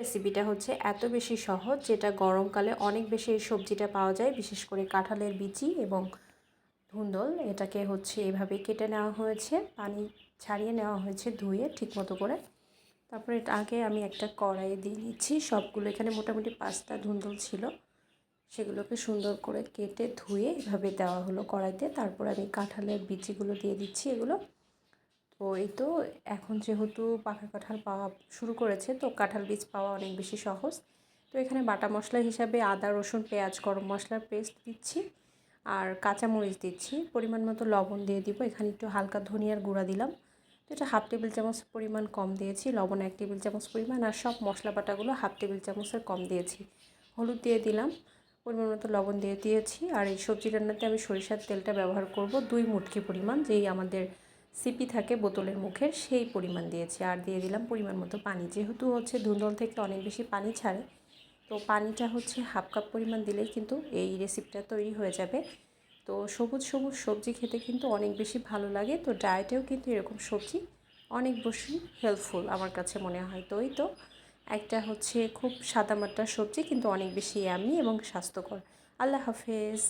রেসিপিটা হচ্ছে এত বেশি সহজ, যেটা গরমকালে অনেক বেশি এই সবজিটা পাওয়া যায়, বিশেষ করে কাঁঠালের বিচি এবং ধুন্দল। এটাকে হচ্ছে এভাবে কেটে নেওয়া হয়েছে, পানি ছাড়িয়ে নেওয়া হয়েছে ধুয়ে ঠিকমতো করে। তারপরে আগে আমি একটা কড়াইয়ে দিয়ে নিচ্ছি সবগুলো এখানে মোটামুটি পাঁচটা ধুন্দল ছিল। সেগুলোকে সুন্দর করে কেটে ধুয়ে এভাবে দেওয়া হলো কড়াইতে। তারপর আমি কাঁঠালের বিচিগুলো দিয়ে দিচ্ছি, এগুলো তো এই তো এখন যেহেতু পাকা কাঁঠাল পাওয়া শুরু করেছে, তো কাঁঠাল বীজ পাওয়া অনেক বেশি সহজ। তো এখানে বাটা মশলা হিসাবে আদা, রসুন, পেঁয়াজ, গরম মশলার পেস্ট দিচ্ছি আর কাঁচামরিচ দিচ্ছি। পরিমাণ মতো লবণ দিয়ে দিব। এখানে একটু হালকা ধনিয়ার গুঁড়া দিলাম। তো এটা হাফ টেবিল চামচ পরিমাণ কম দিয়েছি, লবণ এক টেবিল চামচ পরিমাণ আর সব মশলা বাটাগুলো হাফ টেবিল চামচের কম দিয়েছি। হলুদ দিয়ে দিলাম, পরিমাণ মতো লবণ দিয়ে দিয়েছি। আর এই সবজি রান্নাতে আমি সরিষার তেলটা ব্যবহার করব দুই মুটকি পরিমাণ, যেই আমাদের সিপি থাকে বোতলের মুখের, সেই পরিমাণ দিয়েছি। আর দিয়ে দিলাম পরিমাণ মতো পানি। যেহেতু হচ্ছে ধুন্দল থেকে অনেক বেশি পানি ছাড়ে, তো পানিটা হচ্ছে হাফ কাপ পরিমাণ দিলেই কিন্তু এই রেসিপিটা তৈরি হয়ে যাবে। তো সবুজ সবুজ সবজি খেতে কিন্তু অনেক বেশি ভালো লাগে। তো ডায়েটেও কিন্তু এরকম সবজি অনেক বেশি হেল্পফুল আমার কাছে মনে হয়। তো এই তো একটা হচ্ছে খুব সাদামাটা সবজি, কিন্তু অনেক বেশি ইয়ামি এবং স্বাস্থ্যকর। আল্লাহ হাফেজ।